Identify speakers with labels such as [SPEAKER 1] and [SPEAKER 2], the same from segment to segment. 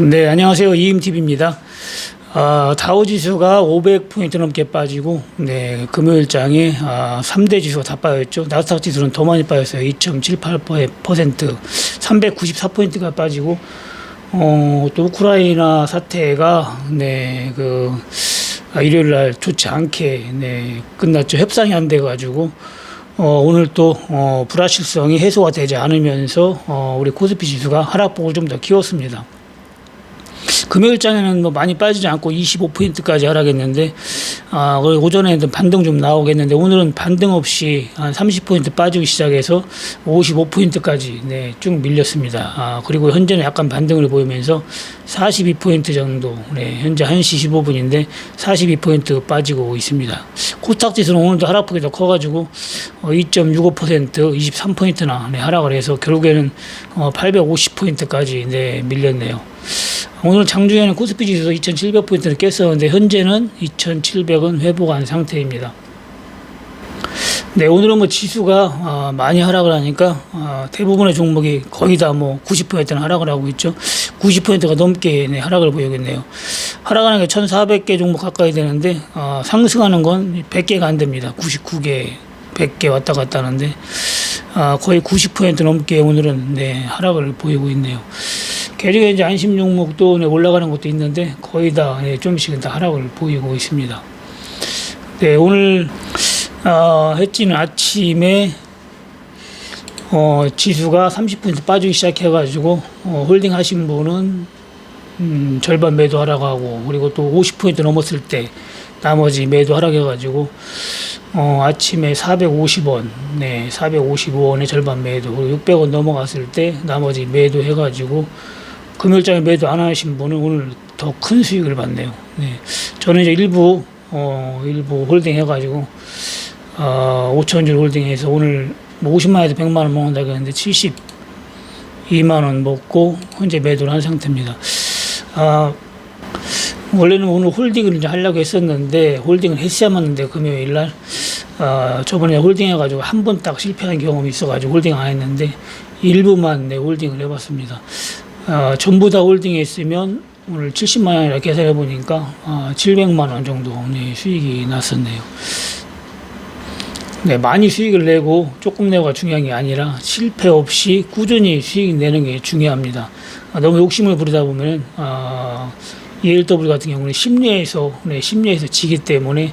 [SPEAKER 1] 네, 안녕하세요. 이임TV입니다. 아, 다우 지수가 500포인트 넘게 빠지고, 네, 금요일장에 아, 3대 지수가 다 빠졌죠. 나스닥 지수는 더 많이 빠졌어요. 2.78%, 394포인트가 빠지고, 어, 또 우크라이나 사태가, 네, 그, 아, 일요일 날 좋지 않게, 네, 끝났죠. 협상이 안 돼가지고, 어, 오늘 또, 어, 불확실성이 해소가 되지 않으면서, 어, 우리 코스피 지수가 하락폭을 좀 더 키웠습니다. 금요일장에는 뭐 많이 빠지지 않고 25포인트까지 하락했는데, 아, 오전에는 반등 좀 나오겠는데, 오늘은 반등 없이 한 30포인트 빠지기 시작해서 55포인트까지, 네, 쭉 밀렸습니다. 아, 그리고 현재는 약간 반등을 보이면서 42포인트 정도, 네, 현재 1시 15분인데 42포인트 빠지고 있습니다. 코스닥 지수는 오늘도 하락폭이 더 커가지고, 어, 2.65%, 23포인트나 네, 하락을 해서 결국에는 어, 850포인트까지 네, 밀렸네요. 오늘 장중에는 코스피 지수 2,700포인트를 깼었는데 현재는 2,700은 회복 한 상태입니다. 네, 오늘은 뭐 지수가 아, 많이 하락을 하니까 아, 대부분의 종목이 거의 다 뭐 90%는 하락을 하고 있죠. 90%가 넘게 네, 하락을 보이겠네요. 하락하는 게 1,400개 종목 가까이 되는데 아, 상승하는 건 100개가 안 됩니다. 99개, 100개 왔다 갔다 하는데 아, 거의 90% 넘게 오늘은 네, 하락을 보이고 있네요. 계속해 이제 안심 종목도 네, 올라가는 것도 있는데 거의 다 네, 좀씩은 다 하락을 보이고 있습니다. 네, 오늘 어, 해지는 아침에 어, 지수가 30% 빠지기 시작해가지고 어, 홀딩 하신 분은 음, 절반 매도하라고 하고 그리고 또 50% 넘었을 때 나머지 매도하라고 해가지고 어, 아침에 450원, 네, 455원에 절반 매도, 그리고 600원 넘어갔을 때 나머지 매도 해가지고 금요일장에 매도 안 하신 분은 오늘 더 큰 수익을 받네요. 네, 저는 이제 일부 어, 일부 홀딩 해가지고 어, 5천 줄 홀딩해서 오늘 뭐 50만에서 100만 원 먹는다고 했는데 72만 원 먹고 현재 매도를 한 상태입니다. 아, 원래는 오늘 홀딩을 이제 하려고 했었는데 홀딩을 했어야만 했는데 금요일 날 어, 저번에 홀딩 해가지고 한 번 딱 실패한 경험이 있어가지고 홀딩 안 했는데 일부만 네, 홀딩을 해봤습니다. 어, 전부 다 홀딩했으면 오늘 70만 원이라 계산해 보니까 어, 700만 원 정도 네, 수익이 났었네요. 네, 많이 수익을 내고 조금 내고가 중요한 게 아니라 실패 없이 꾸준히 수익 내는 게 중요합니다. 아, 너무 욕심을 부리다 보면 아, ELW 같은 경우는 심리에서 네, 심리에서 지기 때문에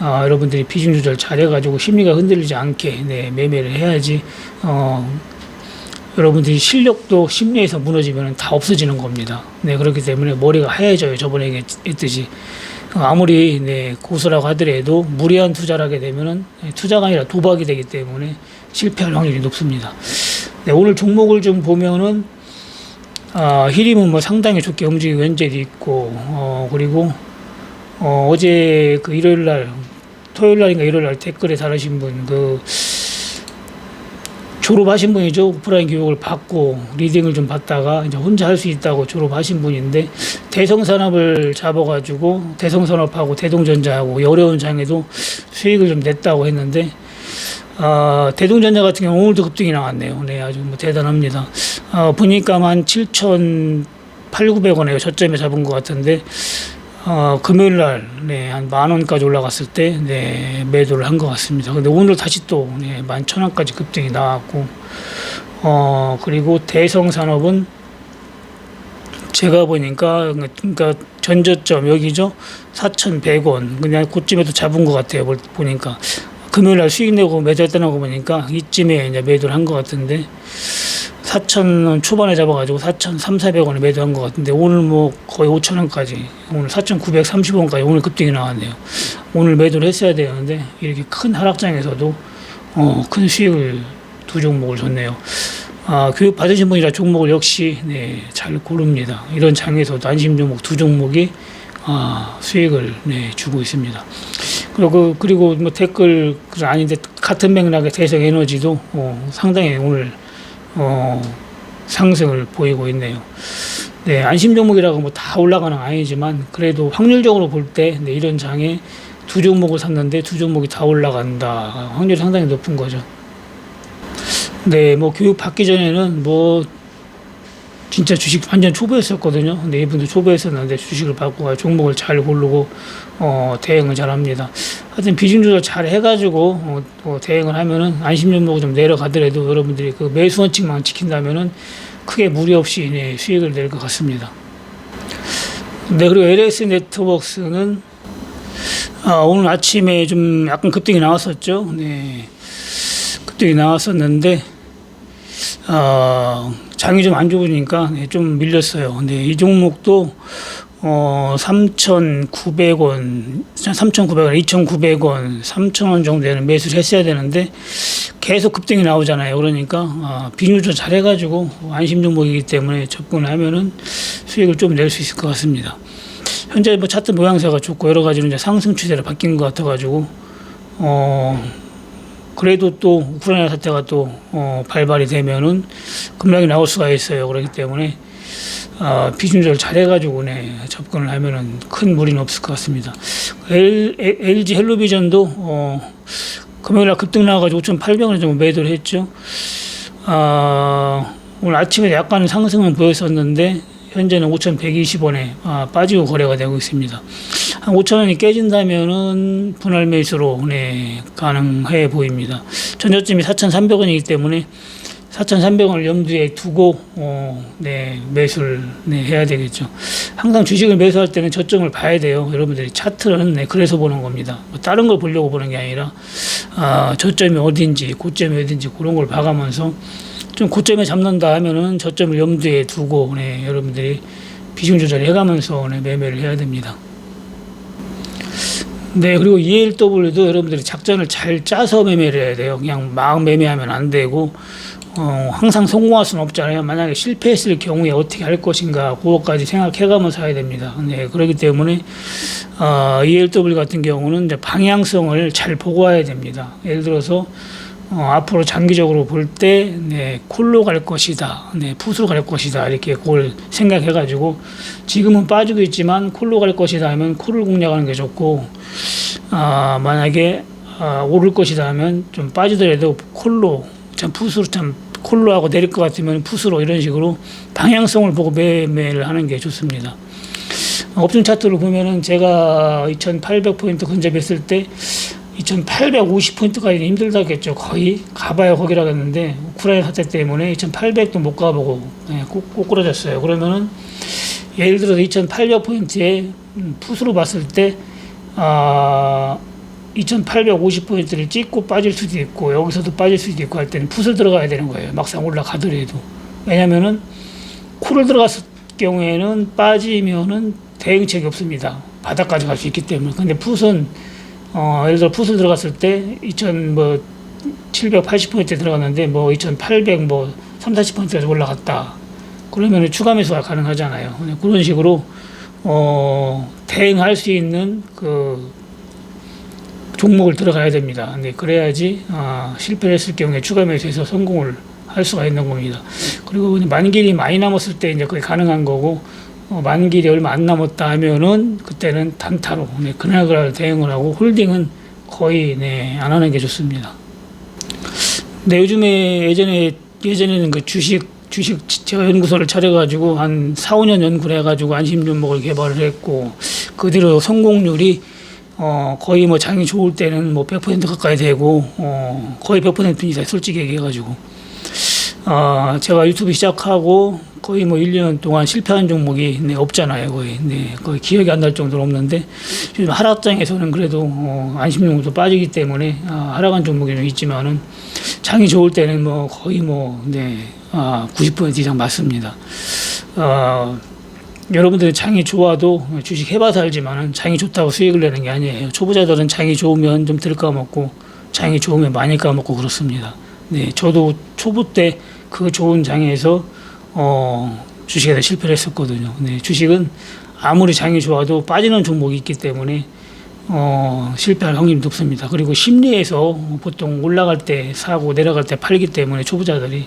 [SPEAKER 1] 아, 여러분들이 비중 조절 잘해가지고 심리가 흔들리지 않게 네, 매매를 해야지 어, 여러분들이 실력도 심리에서 무너지면 다 없어지는 겁니다. 네, 그렇기 때문에 머리가 하얘져요. 저번에 얘기했듯이. 아무리 네, 고수라고 하더라도 무리한 투자를 하게 되면은 투자가 아니라 도박이 되기 때문에 실패할 확률이 높습니다. 네, 오늘 종목을 좀 보면은 아, 히림은 뭐 상당히 좋게 움직이고 현재도 있고 어, 그리고 어, 어제 그 일요일 날 토요일 날인가 일요일 날 댓글에 달으신 분그 졸업하신 분이죠. 오프라인 교육을 받고 리딩을 좀 받다가 이제 혼자 할 수 있다고 졸업하신 분인데 대성산업을 잡아가지고 대성산업하고 대동전자하고 이 어려운 장에도 수익을 좀 냈다고 했는데 아, 대동전자 같은 경우 오늘도 급등이 나왔네요. 네, 아주 뭐 대단합니다. 아, 보니까 한 7,800원에 저점에 잡은 것 같은데 어, 금요일 날, 네, 한 만 원까지 올라갔을 때, 네, 매도를 한 것 같습니다. 근데 오늘 다시 또, 네, 만천 원까지 급등이 나왔고, 어, 그리고 대성 산업은 제가 보니까, 그러니까 전저점 여기죠? 4,100원. 그냥 그쯤에도 잡은 것 같아요. 볼- 보니까. 금요일 날 수익 내고 매도했다는 거 보니까 이쯤에 이제 매도를 한 것 같은데, 4,000원 초반에 잡아가지고 4,300, 400원에 매도한 것 같은데 오늘 뭐 거의 5,000원까지 오늘 4,930원까지 오늘 급등이 나왔네요. 오늘 매도를 했어야 되는데 이렇게 큰 하락장에서도 어, 큰 수익을 두 종목을 줬네요. 아, 교육 받으신 분이라 종목을 역시 네, 잘 고릅니다. 이런 장에서도 안심 종목 두 종목이 아, 수익을 네, 주고 있습니다. 그리고 그리고 뭐 댓글 그건 아닌데 같은 맥락의 대성 에너지도 어, 상당히 오늘 어, 상승을 보이고 있네요. 네, 안심 종목이라고 뭐 다 올라가는 건 아니지만 그래도 확률적으로 볼때 네, 이런 장에 두 종목을 샀는데 두 종목이 다 올라간다. 확률이 상당히 높은 거죠. 네, 뭐 교육 받기 전에는 뭐 진짜 주식 완전 초보였었거든요. 근데 이분도 초보였었는데 주식을 바꾸고 종목을 잘 고르고 어, 대응을 잘 합니다. 하여튼 비중 조절 잘 해가지고 어, 어, 대응을 하면은 안심 종목이 좀 내려가더라도 여러분들이 그 매수 원칙만 지킨다면은 크게 무리 없이 네, 수익을 낼 것 같습니다. 네 그리고 LS 네트워크스는 아, 오늘 아침에 좀 약간 급등이 나왔었죠. 네. 급등이 나왔었는데, 어, 장이 좀 안 좋으니까 네, 좀 밀렸어요. 근데 이 종목도 어, 3,900원, 3,900원, 2,900원, 3,000원 정도 되는 매수를 했어야 되는데 계속 급등이 나오잖아요. 그러니까 어, 비율 좀 잘해가지고 안심 종목이기 때문에 접근을 하면은 수익을 좀 낼 수 있을 것 같습니다. 현재 뭐 차트 모양새가 좋고 여러 가지로 이제 상승 추세로 바뀐 것 같아가지고 어 그래도 또 우크라이나 사태가 또 어, 발발이 되면은 급락이 나올 수가 있어요. 그렇기 때문에 어, 비중 조절 잘해가지고 네, 접근을 하면은 큰 무리는 없을 것 같습니다. L, LG 헬로비전도 어, 금요일 날 급등 나와가지고 5,800원 정도 매도를 했죠. 아, 오늘 아침에 약간의 상승은 보였었는데 현재는 5,120원에 아, 빠지고 거래가 되고 있습니다. 한 5,000원이 깨진다면은 분할 매수로 네, 가능해 보입니다. 전저점이 4,300원이기 때문에 4,300원을 염두에 두고 어, 네, 매수를 네, 해야 되겠죠. 항상 주식을 매수할 때는 저점을 봐야 돼요. 여러분들이 차트는 네, 그래서 보는 겁니다. 뭐 다른 걸 보려고 보는 게 아니라 아, 저점이 어딘지 고점이 어딘지 그런 걸 봐가면서 좀 고점에 잡는다 하면은 저점을 염두에 두고 네, 여러분들이 비중 조절을 해가면서 네, 매매를 해야 됩니다. 네, 그리고 ELW도 여러분들이 작전을 잘 짜서 매매를 해야 돼요. 그냥 막 매매하면 안 되고, 어, 항상 성공할 수는 없잖아요. 만약에 실패했을 경우에 어떻게 할 것인가, 그것까지 생각해가면서 해야 됩니다. 네, 그렇기 때문에, 어, ELW 같은 경우는 이제 방향성을 잘 보고 와야 됩니다. 예를 들어서, 어, 앞으로 장기적으로 볼 때, 네, 콜로 갈 것이다. 네, 푸스로 갈 것이다. 이렇게 그걸 생각해가지고, 지금은 빠지고 있지만 콜로 갈 것이다 하면 콜을 공략하는 게 좋고, 아, 만약에 아, 오를 것이다 하면 좀 빠지더라도 콜로, 참 푸스로 참 콜로 하고 내릴 것 같으면 푸스로 이런 식으로 방향성을 보고 매매를 하는 게 좋습니다. 옵션 차트를 보면은 제가 2,800포인트 근접했을 때 2,850포인트까지 힘들다겠죠. 거의 가봐야 거기라겠는데 우크라이나 사태 때문에 2,800도 못 가보고 네, 꼭, 꼬꾸라졌어요. 그러면은 예를 들어서 2,800포인트에 푸스로 봤을 때 아, 2,850포인트를 찍고 빠질 수도 있고 여기서도 빠질 수도 있고 할 때는 풋을 들어가야 되는 거예요. 막상 올라가더라도 왜냐면은 쿨을 들어갔을 경우에는 빠지면은 대응책이 없습니다. 바닥까지 갈 수 있기 때문에. 근데 풋은 어, 예를 들어 풋을 들어갔을 때2,000뭐 780포인트 들어갔는데 뭐 2,800 뭐 3, 40포인트까지 올라갔다. 그러면 추가 매수가 가능하잖아요. 그런 식으로 어, 대응할 수 있는 그 종목을 들어가야 됩니다. 근데 그래야지 아, 실패를 했을 경우에 추가 매수해서 성공을 할 수가 있는 겁니다. 그리고 만길이 많이 남았을 때 이제 그게 가능한 거고 어, 만길이 얼마 안 남았다 하면은 그때는 단타로 네, 그날 그날 대응을 하고 홀딩은 거의 네, 안 하는 게 좋습니다. 네, 요즘에 예전에 예전에는 그 주식 주식 제가 연구소를 차려가지고 한 4, 5년 연구를 해가지고 안심 종목을 개발을 했고 그 뒤로 성공률이 어 거의 뭐 장이 좋을 때는 뭐 100% 가까이 되고 어 거의 100% 이상 솔직히 얘기해가지고 어 제가 유튜브 시작하고 거의 뭐 1년 동안 실패한 종목이 네, 없잖아요 거의 네 거의 기억이 안 날 정도로 없는데 요즘 하락장에서는 그래도 어 안심 종목도 빠지기 때문에 아, 하락한 종목이 좀 있지만은 장이 좋을 때는 뭐 거의 뭐 네 아, 90% 이상 맞습니다. 어, 여러분들이 장이 좋아도 주식 해봐서 알지만 장이 좋다고 수익을 내는 게 아니에요. 초보자들은 장이 좋으면 좀 덜 까먹고 장이 좋으면 많이 까먹고 그렇습니다. 네, 저도 초보 때 그 좋은 장에서 어, 주식에서 실패를 했었거든요. 네, 주식은 아무리 장이 좋아도 빠지는 종목이 있기 때문에 어, 실패할 확률이 높습니다. 그리고 심리에서 보통 올라갈 때 사고 내려갈 때 팔기 때문에 초보자들이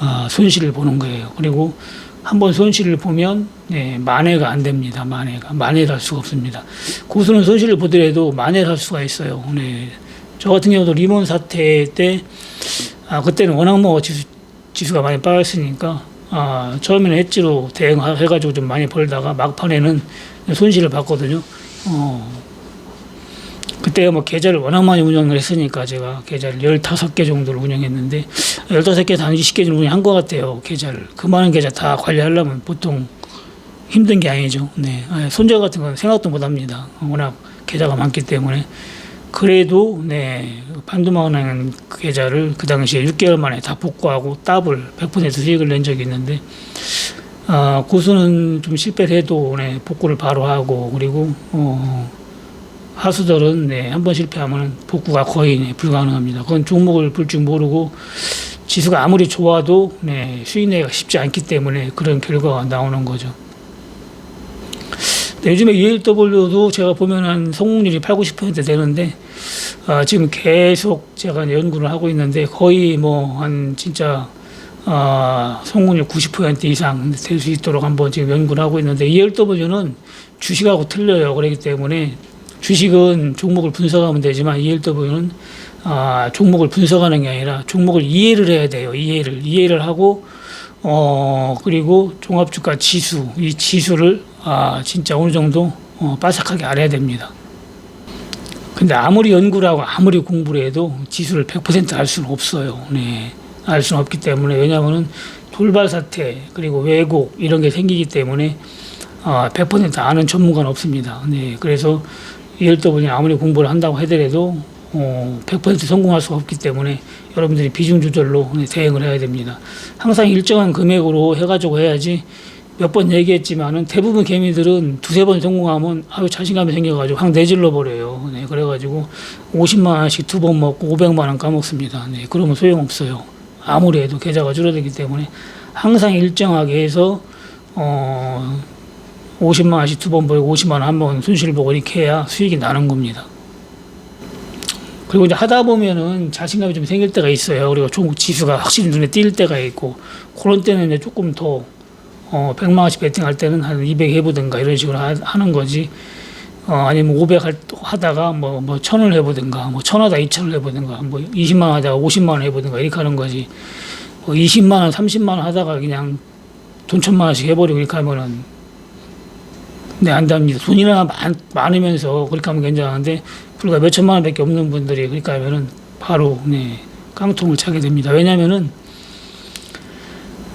[SPEAKER 1] 어, 손실을 보는 거예요. 그리고 한번 손실을 보면 네, 만회가 안 됩니다. 만회가 만회를 할 수가 없습니다. 고수는 손실을 보더라도 만회를 할 수가 있어요. 네. 저 같은 경우도 리먼 사태 때 아, 그때는 워낙 뭐 지수, 지수가 많이 빠졌으니까 아, 처음에는 엣지로 대응해가지고 좀 많이 벌다가 막판에는 손실을 봤거든요. 어, 그때 뭐 계좌를 워낙 많이 운영을 했으니까 제가 계좌를 15개 정도를 운영했는데 15개 다 20개 정도 운영한 것 같아요. 계좌를. 그 많은 계좌 다 관리하려면 보통 힘든 게 아니죠. 네. 아, 손절 같은 건 생각도 못 합니다. 워낙 계좌가 많기 때문에. 그래도 네 반도막은 그 계좌를 그 당시에 6개월 만에 다 복구하고 더블 100% 수익을 낸 적이 있는데 아 고수는 좀 실패를 해도 네 복구를 바로 하고 그리고 어 하수들은 네 한 번 실패하면 복구가 거의 네, 불가능합니다. 그건 종목을 볼 줄 모르고 지수가 아무리 좋아도 네 수익 내기가 쉽지 않기 때문에 그런 결과가 나오는 거죠. 네, 요즘에 ELW도 제가 보면 한 성공률이 8, 90% 되는데 아, 지금 계속 제가 연구를 하고 있는데 거의 뭐 한 진짜 아, 성공률 90% 이상 될 수 있도록 한번 지금 연구를 하고 있는데 ELW는 주식하고 틀려요. 그렇기 때문에 주식은 종목을 분석하면 되지만 ELW는 아, 종목을 분석하는 게 아니라 종목을 이해를 해야 돼요. 이해를 이해를 하고 어 그리고 종합주가 지수 이 지수를 아 진짜 어느 정도 어, 빠삭하게 알아야 됩니다. 근데 아무리 연구를 하고 아무리 공부를 해도 지수를 100%알 수는 없어요. 네. 알 수는 없기 때문에 왜냐하면은 돌발 사태 그리고 왜곡 이런 게 생기기 때문에 아, 100% 아는 전문가는 없습니다. 네. 그래서 ELW는 아무리 공부를 한다고 하더라도 어, 100% 성공할 수가 없기 때문에 여러분들이 비중 조절로 네, 대응을 해야 됩니다. 항상 일정한 금액으로 해가지고 해야지 몇 번 얘기했지만은 대부분 개미들은 두세 번 성공하면 아유 자신감이 생겨가지고 확 내질러 버려요. 네, 그래가지고 50만 원씩 두 번 먹고 500만 원 까먹습니다. 네, 그러면 소용없어요. 아무리 해도 계좌가 줄어들기 때문에 항상 일정하게 해서 어 50만 원씩 두 번 벌고 50만 원 한 번 손실 보고 이렇게 해야 수익이 나는 겁니다. 그리고 이제 하다 보면은 자신감이 좀 생길 때가 있어요. 그리고 종목 지수가 확실히 눈에 띌 때가 있고 그런 때는 이제 조금 더 어, 100만 원씩 베팅할 때는 한 200 해보든가 이런 식으로 하, 하는 거지. 어, 아니면 500 할, 하다가 뭐, 뭐, 1000을 해보든가, 뭐, 1000 하다 2000을 해보든가, 뭐, 20만 원 하다가 50만 원 해보든가, 이렇게 하는 거지. 뭐 20만 원, 30만 원 하다가 그냥 돈 천만 원씩 해버리고 이렇게 하면은, 네, 안 됩니다. 돈이나 많, 많으면서 그렇게 하면 괜찮은데, 불과 몇 천만 원밖에 없는 분들이 그렇게 하면은 바로, 네, 깡통을 차게 됩니다. 왜냐면은,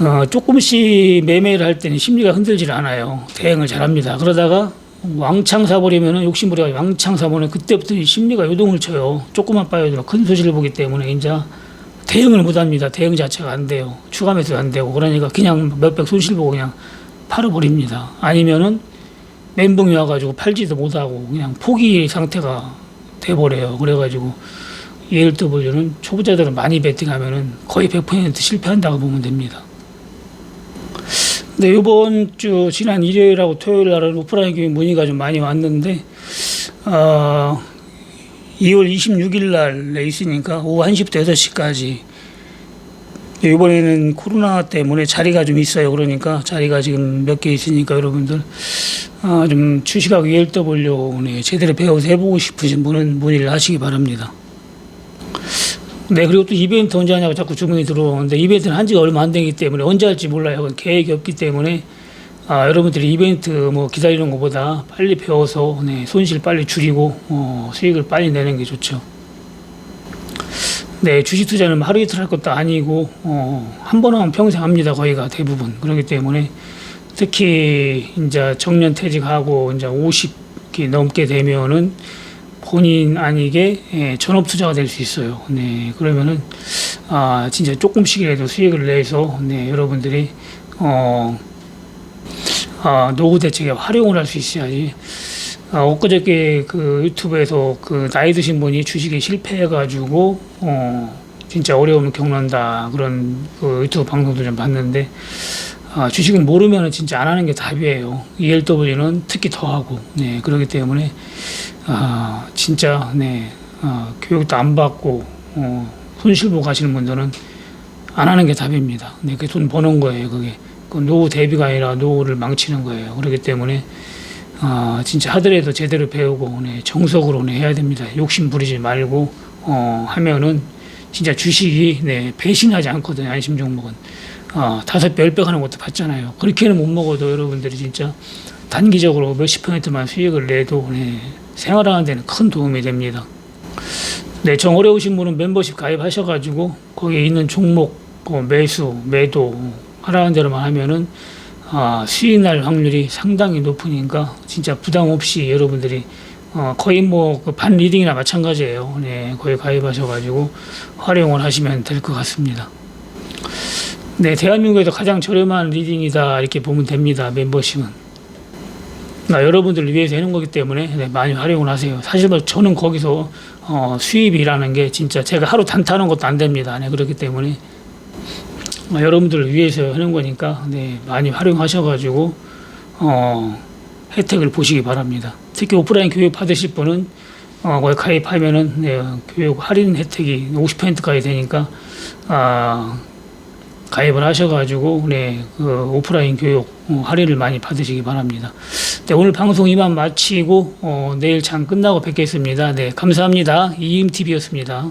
[SPEAKER 1] 어, 조금씩 매매를 할 때는 심리가 흔들질 않아요. 대응을 잘합니다. 그러다가 왕창 사버리면은 욕심부려 왕창 사버리면 그때부터 이 심리가 요동을 쳐요. 조금만 빠져도 큰 소식을 보기 때문에 이제 대응을 못 합니다. 대응 자체가 안 돼요. 추가 매수 안 되고 그러니까 그냥 몇백 손실 보고 그냥 팔아버립니다. 아니면은 멘붕이 와가지고 팔지도 못하고 그냥 포기 상태가 돼버려요. 그래가지고 ELW는 초보자들은 많이 베팅하면은 거의 100% 실패한다고 보면 됩니다. 네, 이번 주 지난 일요일하고 토요일 날은 오프라인 교육 문의가 좀 많이 왔는데 어, 2월 26일 날에 있으니까 오후 1시부터 6시까지 이번에는 코로나 때문에 자리가 좀 있어요. 그러니까 자리가 지금 몇 개 있으니까 여러분들 아, 좀 주식하고 ELW 네, 제대로 배워서 해보고 싶으신 분은 문의를 하시기 바랍니다. 네, 그리고 또 이벤트 언제 하냐고 자꾸 주문이 들어오는데 이벤트는 한 지가 얼마 안 되기 때문에 언제 할지 몰라요. 계획이 없기 때문에 아, 여러분들이 이벤트 뭐 기다리는 것보다 빨리 배워서 네, 손실 빨리 줄이고 어, 수익을 빨리 내는 게 좋죠. 네, 주식 투자는 하루 이틀 할 것도 아니고 어, 한 번 하면 평생 합니다. 거의가 대부분 그렇기 때문에 특히 이제 정년 퇴직하고 이제 50기 넘게 되면은 본인 아니게 예, 전업 투자가 될 수 있어요. 네, 그러면은 아 진짜 조금씩이라도 수익을 내서 네 여러분들이 어 아, 노후 대책에 활용을 할 수 있어야지. 아, 엊그저께 그 유튜브에서 그 나이 드신 분이 주식에 실패해가지고 어 진짜 어려움을 겪는다 그런 그 유튜브 방송도 좀 봤는데 아, 주식은 모르면은 진짜 안 하는 게 답이에요. ELW는 특히 더 하고 네 그렇기 때문에 아 진짜 네 아, 교육도 안 받고 어, 손실 보고 가시는 분들은 안 하는 게 답입니다. 네, 그게 돈 버는 거예요. 그게 그 노후 대비가 아니라 노후를 망치는 거예요. 그렇기 때문에 아 진짜 하더라도 제대로 배우고 네, 정석으로 네, 해야 됩니다. 욕심 부리지 말고 어, 하면은 진짜 주식이 네, 배신하지 않거든요. 안심 종목은 아, 다섯 배, 열배 하는 것도 봤잖아요. 그렇게는 못 먹어도 여러분들이 진짜 단기적으로 몇십 퍼센트만 수익을 내도 네, 생활하는 데는 큰 도움이 됩니다. 네, 정 어려우신 분은 멤버십 가입하셔가지고 거기에 있는 종목 어, 매수, 매도 하라는 대로만 하면은 아, 수익 날 확률이 상당히 높으니까 진짜 부담 없이 여러분들이 어, 거의 뭐 반 리딩이나 마찬가지예요. 네, 거기 가입하셔가지고 활용을 하시면 될 것 같습니다. 네, 대한민국에서 가장 저렴한 리딩이다 이렇게 보면 됩니다. 멤버십은. 나 여러분들을 위해서 해놓은 거기 때문에 네, 많이 활용을 하세요. 사실 뭐 저는 거기서 어, 수입이라는 게 진짜 제가 하루 단타하는 것도 안 됩니다. 네, 그렇기 때문에 어, 여러분들을 위해서 하는 거니까 네, 많이 활용하셔가지고 어, 혜택을 보시기 바랍니다. 특히 오프라인 교육 받으실 분은 어, 거기 가입하면은 네, 교육 할인 혜택이 50%까지 되니까 아, 가입을 하셔가지고 네, 그 오프라인 교육 어, 할인을 많이 받으시기 바랍니다. 네, 오늘 방송 이만 마치고 어, 내일 장 끝나고 뵙겠습니다. 네, 감사합니다. 이임TV였습니다.